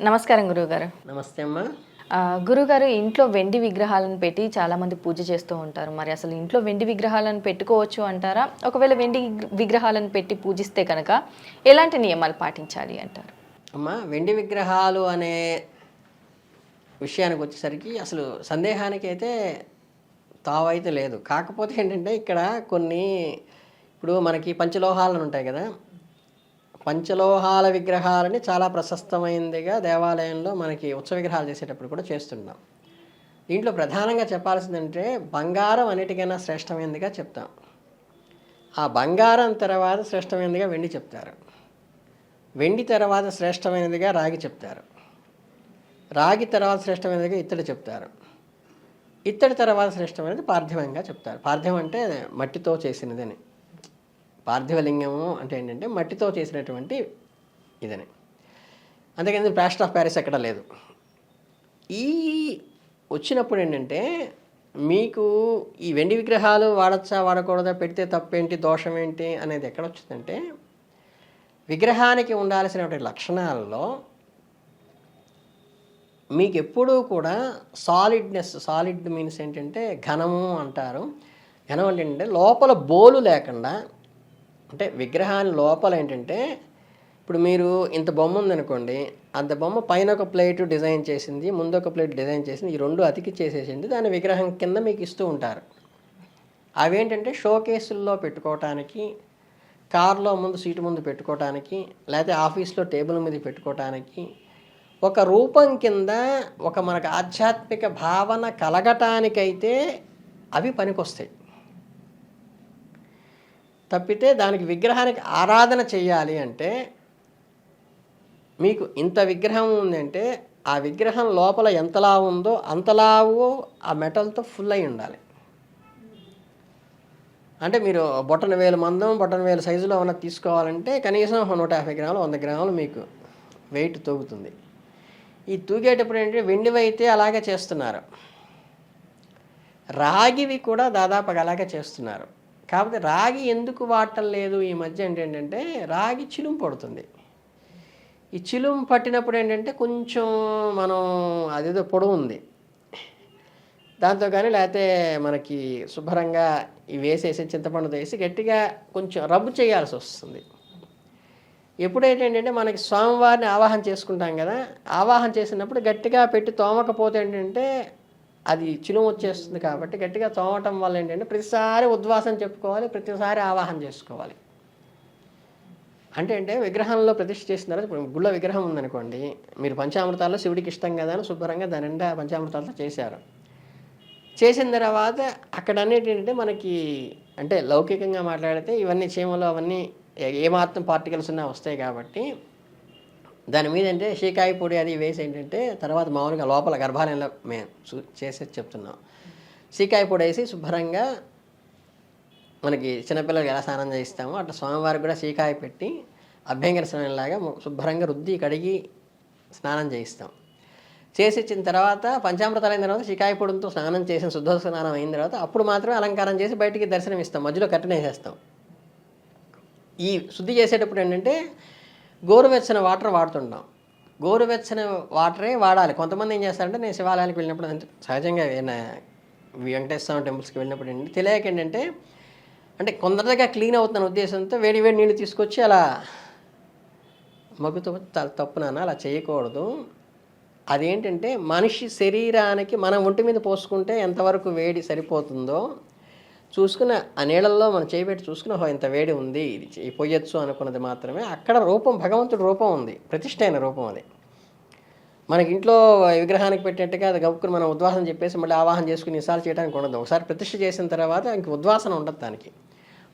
నమస్కారం గురువుగారు. నమస్తే అమ్మా. ఆ, గురువుగారు ఇంట్లో వెండి విగ్రహాలను పెట్టి చాలా మంది పూజ చేస్తూ ఉంటారు. మరి అసలు ఇంట్లో వెండి విగ్రహాలను పెట్టుకోవచ్చు అంటారా? ఒకవేళ వెండి విగ్రహాలను పెట్టి పూజిస్తే కనుక ఎలాంటి నియమాలు పాటించాలి అంటారు? అమ్మా వెండి విగ్రహాలు అనే విషయానికి వచ్చేసరికి అసలు సందేహానికి అయితే తావైతే లేదు. కాకపోతే ఏంటంటే ఇక్కడ కొన్ని ఇప్పుడు మనకి పంచలోహాలను ఉంటాయి కదా పంచలోహాల విగ్రహాలని చాలా ప్రశస్తమైనదిగా దేవాలయంలో మనకి ఉత్సవ విగ్రహాలు చేసేటప్పుడు కూడా చేస్తున్నాం. దీంట్లో ప్రధానంగా చెప్పాల్సిందంటే బంగారం అన్నిటికైనా శ్రేష్టమైనదిగా చెప్తాం. ఆ బంగారం తర్వాత శ్రేష్టమైనదిగా వెండి చెప్తారు. వెండి తర్వాత శ్రేష్టమైనదిగా రాగి చెప్తారు. రాగి తర్వాత శ్రేష్టమైనదిగా ఇత్తడి చెప్తారు. ఇత్తడి తర్వాత శ్రేష్టమైనది పార్థివంగా చెప్తారు. పార్థివం అంటే మట్టితో చేసినదని. పార్థివలింగము అంటే ఏంటంటే మట్టితో చేసినటువంటి ఇదని. అంతేకాని ప్లాస్టర్ ఆఫ్ ప్యారిస్ ఎక్కడ లేదు. ఈ వచ్చినప్పుడు ఏంటంటే మీకు ఈ వెండి విగ్రహాలు వాడచ్చా వాడకూడదా పెడితే తప్పేంటి దోషం ఏంటి అనేది ఎక్కడ వచ్చిందంటే విగ్రహానికి ఉండాల్సినటువంటి లక్షణాలలో మీకు ఎప్పుడూ కూడా సాలిడ్నెస్ సాలిడ్ మీన్స్ ఏంటంటే ఘనము అంటారు. ఘనం అంటే ఏంటంటే లోపల బోలు లేకుండా అంటే విగ్రహాన్ని లోపల ఏంటంటే ఇప్పుడు మీరు ఇంత బొమ్మ ఉందనుకోండి అంత బొమ్మ పైన ఒక ప్లేట్ డిజైన్ చేసింది ముందు ఒక ప్లేట్ డిజైన్ చేసింది ఈ రెండు అతికి చేసేసింది దాని విగ్రహం కింద మీకు ఇస్తూ ఉంటారు. అవేంటంటే షో కేసుల్లో పెట్టుకోవటానికి కార్లో ముందు సీటు ముందు పెట్టుకోవటానికి లేకపోతే ఆఫీస్లో టేబుల్ మీద పెట్టుకోవటానికి ఒక రూపం కింద ఒక మనకు ఆధ్యాత్మిక భావన కలగటానికైతే అవి పనికొస్తాయి. తప్పితే దానికి విగ్రహానికి ఆరాధన చేయాలి అంటే మీకు ఇంత విగ్రహం ఉందంటే ఆ విగ్రహం లోపల ఎంతలా ఉందో అంతలావు ఆ మెటల్తో ఫుల్ అయి ఉండాలి. అంటే మీరు బొట్టన వేలు మందం బొట్టన వేలు సైజులో ఉన్న తీసుకోవాలంటే కనీసం నూట యాభై గ్రాములు వంద గ్రాములు మీకు వెయిట్ తూగుతుంది. ఈ తూగేటప్పుడు ఏంటంటే వెండివి అయితే అలాగే చేస్తున్నారు. రాగివి కూడా దాదాపుగా అలాగే చేస్తున్నారు. కాకపోతే రాగి ఎందుకు వాడటం లేదు ఈ మధ్య ఏంటంటే రాగి చిలుం పడుతుంది. ఈ చిలుం పట్టినప్పుడు ఏంటంటే కొంచెం మనం అదేదో పొడవు ఉంది. దాంతో కానీ లేకపోతే మనకి శుభ్రంగా ఇవి వేసేసి చింతపండు వేసి గట్టిగా కొంచెం రబ్బు చేయాల్సి వస్తుంది. ఎప్పుడైతే ఏంటంటే మనకి స్వామివారిని ఆవాహన చేసుకుంటాం కదా ఆవాహన చేసినప్పుడు గట్టిగా పెట్టి తోమకపోతే ఏంటంటే అది చిలుము వచ్చేస్తుంది కాబట్టి గట్టిగా తోమటం వల్ల ఏంటంటే ప్రతిసారి ఉద్వాసం చెప్పుకోవాలి ప్రతిసారి ఆవాహన చేసుకోవాలి. అంటే అంటే విగ్రహంలో ప్రతిష్ఠ చేసిన తర్వాత ఇప్పుడు గుళ్ళ విగ్రహం ఉందనుకోండి మీరు పంచామృతాల్లో శివుడికి ఇష్టం కదా అని శుభ్రంగా దాని నిండా పంచామృతాలతో చేశారు. చేసిన తర్వాత అక్కడ అనేటంటే మనకి అంటే లౌకికంగా మాట్లాడితే ఇవన్నీ చీమలు అవన్నీ ఏమాత్రం పార్టికల్స్ ఉన్నా వస్తాయి కాబట్టి దాని మీద అంటే షీకాయి పొడి అది వేసి ఏంటంటే తర్వాత మామూలుగా లోపల గర్భాలయంలో మేము చూ చేసేది చెప్తున్నాం. షీకాయి పొడి వేసి శుభ్రంగా మనకి చిన్నపిల్లలకి ఎలా స్నానం చేయిస్తామో అట్లా స్వామివారికి కూడా షీకాయ పెట్టి అభ్యంగర స్నానంలాగా శుభ్రంగా రుద్ది కడిగి స్నానం చేయిస్తాం. చేసి ఇచ్చిన తర్వాత పంచామృతాలు అయిన తర్వాత షికాయ పొడితో స్నానం చేసిన శుద్ధ స్నానం అయిన తర్వాత అప్పుడు మాత్రమే అలంకారం చేసి బయటికి దర్శనం ఇస్తాం మధ్యలో కట్టెన వేసేస్తాం ఈ శుద్ధి చేసేటప్పుడు ఏంటంటే గోరువెచ్చని వాటర్ వాడుతుంటాం. గోరువెచ్చని వాటరే వాడాలి. కొంతమంది ఏం చేస్తారంటే నేను శివాలయానికి వెళ్ళినప్పుడు సహజంగా వెంకటేశ్వర స్వామి టెంపుల్స్కి వెళ్ళినప్పుడు ఏంటి? తెలియక ఏంటంటే అంటే కొందరగా క్లీన్ అవుతున్న ఉద్దేశంతో వేడి వేడి నీళ్ళు తీసుకొచ్చి అలా మగ్గుతూ చాలా తప్పు నాన్న అలా చేయకూడదు. అదేంటంటే మనిషి శరీరానికి మన ఒంటి మీద పోసుకుంటే ఎంతవరకు వేడి సరిపోతుందో చూసుకున్న ఆ నీళ్ళల్లో మనం చేయబెట్టి చూసుకున్న "ఓహో, ఇంత వేడి ఉంది ఇది పొయ్యొచ్చు పోయొచ్చు అనుకున్నది మాత్రమే. అక్కడ రూపం భగవంతుడి రూపం ఉంది ప్రతిష్ట అయిన రూపం అది. మనకి ఇంట్లో విగ్రహానికి పెట్టినట్టుగా అది గబుక్కుని మనం ఉద్వాసన చెప్పేసి మళ్ళీ ఆవాహన చేసుకుని ఇసాలు చేయడానికి ఉండదు. ఒకసారి ప్రతిష్ఠ చేసిన తర్వాత ఇంక ఉద్వాసన ఉండదు దానికి.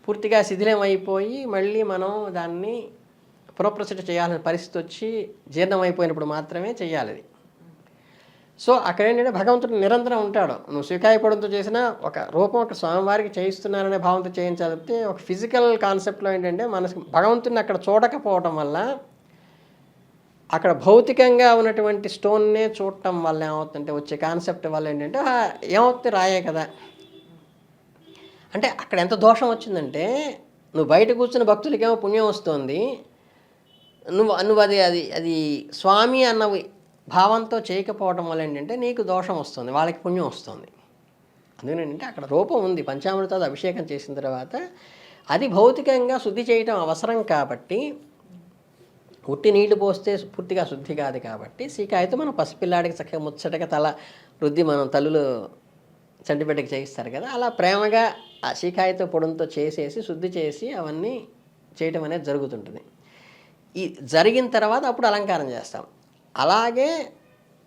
పూర్తిగా శిథిలం అయిపోయి మళ్ళీ మనం దాన్ని పునఃప్రసిద్ధ చేయాల్సిన పరిస్థితి వచ్చి జీర్ణం అయిపోయినప్పుడు మాత్రమే చేయాలి అది. సో అక్కడ ఏంటంటే భగవంతుడు నిరంతరం ఉంటాడు. నువ్వు స్వీకాయపడంతో చేసిన ఒక రూపం ఒక స్వామివారికి చేయిస్తున్నారనే భావంతో చేయించాలంటే ఒక ఫిజికల్ కాన్సెప్ట్లో ఏంటంటే మనసు భగవంతుడిని అక్కడ చూడకపోవటం వల్ల అక్కడ భౌతికంగా ఉన్నటువంటి స్టోన్నే చూడటం వల్ల ఏమవుతుందంటే వచ్చే కాన్సెప్ట్ వల్ల ఏంటంటే ఏమవుతుంది? రాయే కదా. అంటే అక్కడ ఎంత దోషం వచ్చిందంటే నువ్వు బయట కూర్చున్న భక్తులకేమో పుణ్యం వస్తుంది. నువ్వు నువ్వు అది అది అది స్వామి అన్నవి భావంతో చేయకపోవడం వల్ల ఏంటంటే నీకు దోషం వస్తుంది వాళ్ళకి పుణ్యం వస్తుంది. అందుకనంటే అక్కడ రూపం ఉంది పంచామృతాలు అభిషేకం చేసిన తర్వాత అది భౌతికంగా శుద్ధి చేయటం అవసరం కాబట్టి ఉట్టి నీళ్ళు పోస్తే పూర్తిగా శుద్ధి కాదు కాబట్టి సీకాయతో మనం పసిపిల్లాడికి చక్కగా ముచ్చటగా తల రుద్ది మనం తల్లులు చంటిబిడ్డకి చేయిస్తారు కదా అలా ప్రేమగా ఆ సీకాయతో పొడంతో చేసేసి శుద్ధి చేసి అవన్నీ చేయటం అనేది జరుగుతుంటుంది. ఈ జరిగిన తర్వాత అప్పుడు అలంకారం చేస్తాం. అలాగే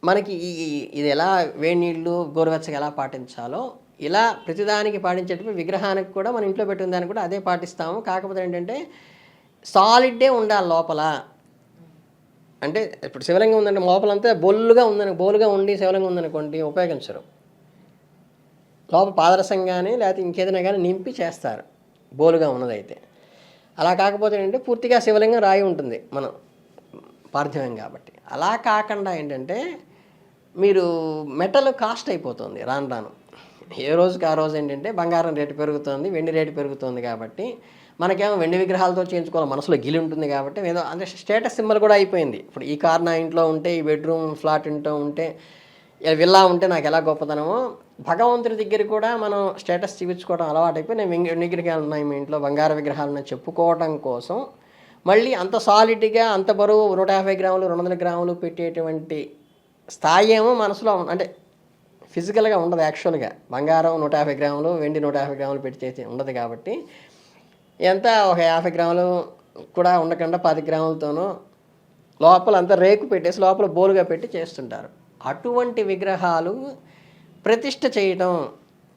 మనకి ఈ ఇది ఎలా వేడి నీళ్ళు గోరువెచ్చగా ఎలా పాటించాలో ఇలా ప్రతిదానికి పాటించేటప్పుడు విగ్రహానికి కూడా మనం ఇంట్లో పెట్టిన దానికి కూడా అదే పాటిస్తాము. కాకపోతే ఏంటంటే సాలిడ్డే ఉండాలి లోపల. అంటే ఇప్పుడు శివలింగం ఉందంటే లోపలంతా బొల్లుగా ఉందని బోలుగా ఉండి శివలింగం ఉందనుకోండి ఉపయోగించరు. లోపల పాదరసం కానీ లేకపోతే ఇంకేదైనా కానీ నింపి చేస్తారు. బోలుగా ఉన్నదైతే. అలా కాకపోతే ఏంటంటే పూర్తిగా శివలింగం రాయి ఉంటుంది. మనం పార్థివ్యం కాబట్టి. అలా కాకుండా ఏంటంటే మీరు మెటల్ కాస్ట్ అయిపోతుంది రాను రాను. ఏ రోజుకి ఆ రోజు ఏంటంటే బంగారం రేటు పెరుగుతుంది వెండి రేటు పెరుగుతుంది కాబట్టి మనకేమో వెండి విగ్రహాలతో చేయించుకోవాలి మనసులో గిలి ఉంటుంది కాబట్టి ఏదో అంటే స్టేటస్ సింబల్ కూడా అయిపోయింది. ఇప్పుడు ఈ కార్ నా ఇంట్లో ఉంటే ఈ బెడ్రూమ్ ఫ్లాట్ ఇంట్లో ఉంటే విల్లా ఉంటే నాకు ఎలా గొప్పతనమో భగవంతుడి దగ్గర కూడా మనం స్టేటస్ చూపించుకోవడం అలవాటైపోయి నేను వెండి విగ్రహాలు ఉన్నాయి మీ ఇంట్లో బంగారు విగ్రహాలు ఉన్నాయి చెప్పుకోవడం కోసం మళ్ళీ అంత సాలిడ్గా అంత బరువు నూట యాభై గ్రాములు రెండు వందల గ్రాములు పెట్టేటువంటి స్థాయి ఏమో మనసులో అంటే ఫిజికల్గా ఉండదు యాక్చువల్గా బంగారం నూట యాభై గ్రాములు వెండి నూట యాభై గ్రాములు పెట్టి ఉండదు కాబట్టి ఎంత? ఒక యాభై గ్రాములు కూడా ఉండకుండా పది గ్రాములతోనూ లోపల అంతా రేకు పెట్టేసి లోపల బోలుగా పెట్టి చేస్తుంటారు. అటువంటి విగ్రహాలు ప్రతిష్ట చేయటం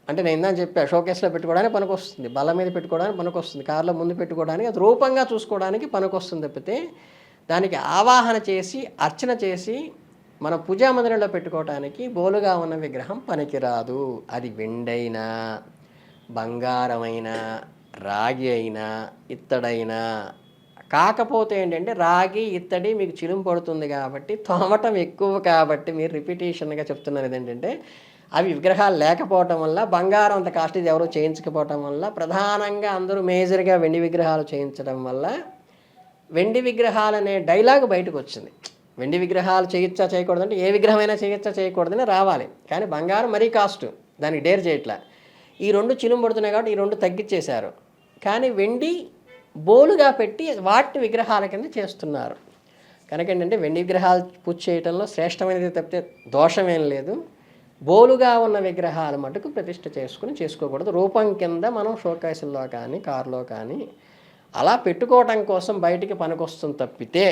అంటే నేను ఇందాక చెప్పా షోకేస్లో పెట్టుకోవడానికి పనికొస్తుంది. బల్ల మీద పెట్టుకోవడానికి పనికొస్తుంది. కార్లో ముందు పెట్టుకోవడానికి అది రూపంగా చూసుకోవడానికి పనికొస్తుంది తప్పితే దానికి ఆవాహన చేసి అర్చన చేసి మన పూజా మందిరంలో పెట్టుకోవడానికి బోలుగా ఉన్న విగ్రహం పనికిరాదు. అది వెండైనా బంగారమైనా రాగి అయినా ఇత్తడైనా. కాకపోతే ఏంటంటే రాగి ఇత్తడి మీకు చిలుము పడుతుంది కాబట్టి తోమటం ఎక్కువ కాబట్టి మీరు రిపిటేషన్గా చెప్తున్నారు ఏంటంటే అవి విగ్రహాలు లేకపోవటం వల్ల బంగారం అంత కాస్ట్ ఇది ఎవరు చేయించకపోవటం వల్ల ప్రధానంగా అందరూ మేజర్గా వెండి విగ్రహాలు చేయించడం వల్ల వెండి విగ్రహాలు అనే డైలాగ్ బయటకు వచ్చింది. వెండి విగ్రహాలు చేయొచ్చా చేయకూడదు అంటే ఏ విగ్రహమైనా చేయొచ్చా చేయకూడదని రావాలి. కానీ బంగారం మరీ కాస్ట్ దానికి డేర్ చేయట్లా. ఈ రెండు చిలుము పడుతున్నాయి కాబట్టి ఈ రెండు తగ్గించేశారు కానీ వెండి బోలుగా పెట్టి వాటి విగ్రహాల కింద చేస్తున్నారు. కనుక ఏంటంటే వెండి విగ్రహాలు పూజ చేయటంలో శ్రేష్టమైనది తప్పితే దోషమేం లేదు. బోలుగా ఉన్న విగ్రహాలు మటుకు ప్రతిష్ట చేసుకుని చేసుకోకూడదు. రూపం కింద మనం షోకేసుల్లో కానీ కారులో కానీ అలా పెట్టుకోవటం కోసం బయటికి పనికొస్తుంది తప్పితే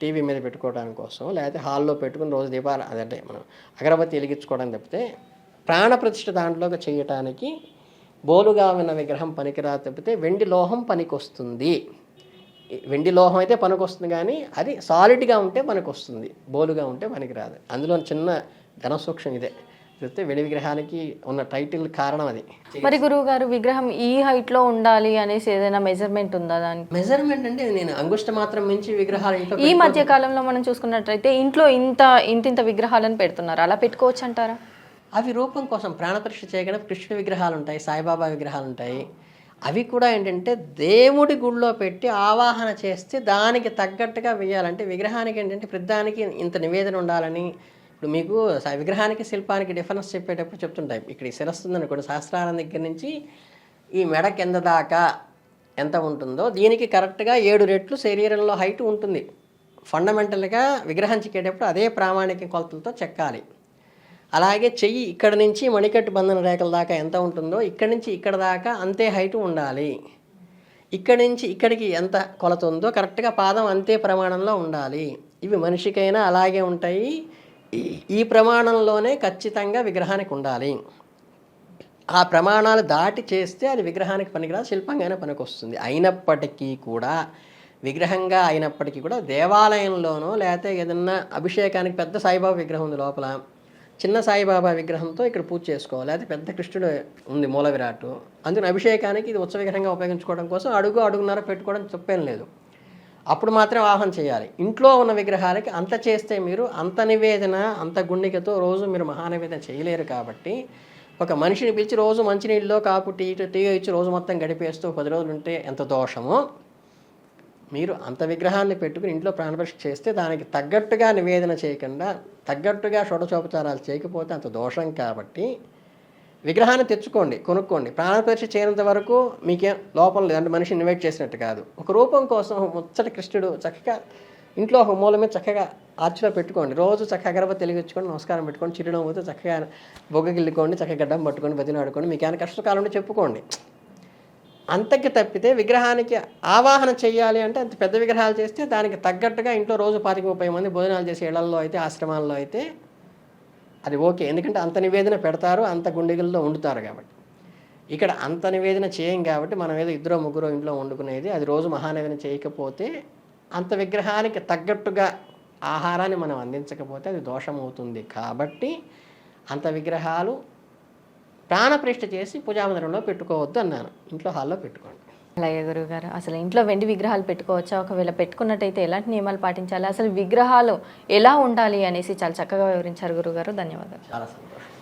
టీవీ మీద పెట్టుకోవడం కోసం లేకపోతే హాల్లో పెట్టుకుని రోజు దీపాలు అదంటే మనం అగరబత్తి వెలిగించుకోవడం తప్పితే ప్రాణప్రతిష్ఠ దాంట్లోకి చేయటానికి బోలుగా ఉన్న విగ్రహం పనికిరా తప్పితే వెండి లోహం పనికొస్తుంది. వెండి లోహం అయితే పనికొస్తుంది కానీ అది సాలిడ్గా ఉంటే పనికొస్తుంది. బోలుగా ఉంటే పనికిరాదు. అందులో చిన్న ఘనసూక్ష్మం ఇదే. చెప్తే వెండి విగ్రహానికి ఉన్న టైటిల్ కారణం అది. మరి గురువు గారు విగ్రహం ఈ హైట్లో ఉండాలి అనేసి ఏదైనా మెజర్మెంట్ ఉందా దానికి? మెజర్మెంట్ అంటే నేను అంగుష్ట మాత్రం మించి విగ్రహాలు ఇంట్లో ఈ మధ్య కాలంలో మనం చూసుకున్నట్లయితే ఇంట్లో ఇంత ఇంతింత విగ్రహాలను పెడుతున్నారు. అలా పెట్టుకోవచ్చు అంటారా అవి రూపం కోసం ప్రాణప్రతిష్ఠ చేయగానే కృష్ణ విగ్రహాలు ఉంటాయి సాయిబాబా విగ్రహాలు ఉంటాయి. అవి కూడా ఏంటంటే దేవుడి గుళ్ళో పెట్టి ఆవాహన చేస్తే దానికి తగ్గట్టుగా వేయాలంటే విగ్రహానికి ఏంటంటే ప్రతిదానికి ఇంత నివేదన ఉండాలని ఇప్పుడు మీకు విగ్రహానికి శిల్పానికి డిఫరెన్స్ చెప్పేటప్పుడు చెప్తుంటాయి. ఇక్కడ ఈ శిరస్సు ఉందనుకోండి శాస్త్రాల దగ్గర నుంచి ఈ మెడ కింద దాకా ఎంత ఉంటుందో దీనికి కరెక్ట్గా ఏడు రెట్లు శరీరంలో హైట్ ఉంటుంది. ఫండమెంటల్గా విగ్రహం చెక్కేటప్పుడు అదే ప్రామాణిక కొలతలతో చెక్కాలి. అలాగే చెయ్యి ఇక్కడ నుంచి మణికట్టు బంధన రేఖల దాకా ఎంత ఉంటుందో ఇక్కడ నుంచి ఇక్కడ దాకా అంతే హైట్ ఉండాలి. ఇక్కడి నుంచి ఇక్కడికి ఎంత కొలత ఉందో కరెక్ట్గా పాదం అంతే ప్రమాణంలో ఉండాలి. ఇవి మనిషికైనా అలాగే ఉంటాయి. ఈ- ఈ ప్రమాణంలోనే ఖచ్చితంగా విగ్రహానికి ఉండాలి. ఆ ప్రమాణాలు దాటి చేస్తే అది విగ్రహానికి పనికిరాదు శిల్పంగానే పనికొస్తుంది. అయినప్పటికీ కూడా విగ్రహంగా అయినప్పటికీ కూడా దేవాలయంలోనో లేకపోతే ఏదన్నా అభిషేకానికి పెద్ద సాయిబాబా విగ్రహం ఉంది లోపల. చిన్న సాయిబాబా విగ్రహంతో ఇక్కడ పూజ చేసుకోవాలి. లేకపోతే పెద్ద కృష్ణుడు ఉంది మూల విరాట్ అందుకని అభిషేకానికి ఇది ఉత్సవ విగ్రహంగా ఉపయోగించుకోవడం కోసం అడుగు అడుగున్నర పెట్టుకోవడం చెప్పేం లేదు. అప్పుడు మాత్రం ఆహ్వానం చేయాలి. ఇంట్లో ఉన్న విగ్రహాలకి అంత చేస్తే మీరు అంత నివేదన అంత గుండికతో రోజు మీరు మహానివేదన చేయలేరు కాబట్టి ఒక మనిషిని పిలిచి రోజు మంచినీళ్ళలో కాపు టీ టీ ఇచ్చి రోజు మొత్తం గడిపేస్తూ పది రోజులు ఉంటే ఎంత దోషమో? మీరు అంత విగ్రహాన్ని పెట్టుకుని ఇంట్లో ప్రాణపరీక్ష చేస్తే దానికి తగ్గట్టుగా నివేదన చేయకుండా తగ్గట్టుగా షోడచోపచారాలు చేయకపోతే అంత దోషం కాబట్టి విగ్రహాన్ని తెచ్చుకోండి కొనుక్కోండి. ప్రాణప్రతిష్ఠ చేయనంత వరకు మీకేం లోపం లేదు. అంటే మనిషి ఇన్వైట్ చేసినట్టు కాదు. ఒక రూపం కోసం ముచ్చట కృష్ణుడు చక్కగా ఇంట్లో ఒక మూల మీద చక్కగా ఆర్చిలో పెట్టుకోండి. రోజు చక్కగా అగరబత్తి వెలిగించుకొని నమస్కారం పెట్టుకొని చిరునవ్వుతో చక్కగా బొగ్గగిల్లుకోండి చక్కగా గడ్డం పట్టుకొని బతిలాడుకోండి మీకు ఏమైనా కష్టకాలం ఉంటే చెప్పుకోండి. అంతకి తప్పితే విగ్రహానికి ఆవాహన చేయాలి అంటే అంత పెద్ద విగ్రహాలు చేస్తే దానికి తగ్గట్టుగా ఇంట్లో రోజు పాతిక ముప్పై మంది భోజనాలు చేసే ఇళ్ళలో అయితే ఆశ్రమాల్లో అయితే అది ఓకే. ఎందుకంటే అంత నివేదన పెడతారు అంత గుండెగల్లో వండుతారు కాబట్టి. ఇక్కడ అంత నివేదన చేయం కాబట్టి మనం ఏదో ఇద్దరు ముగ్గురు ఇంట్లో వండుకునేది అది రోజు మహానివేదన చేయకపోతే అంత విగ్రహానికి తగ్గట్టుగా ఆహారాన్ని మనం అందించకపోతే అది దోషం అవుతుంది కాబట్టి అంత విగ్రహాలు ప్రాణప్రతిష్ఠ చేసి పూజామందిరంలో పెట్టుకోవద్దు అన్నాను. ఇంట్లో హాల్లో పెట్టుకోండి. అలాగే గురుగారు అసలు ఇంట్లో వెండి విగ్రహాలు పెట్టుకోవచ్చా? ఒకవేళ పెట్టుకున్నట్టయితే ఎలాంటి నియమాలు పాటించాలి? అసలు విగ్రహాలు ఎలా ఉండాలి? అనేసి చాలా చక్కగా వివరించారు గురుగారు ధన్యవాదాలు. చాలా సంతోషం.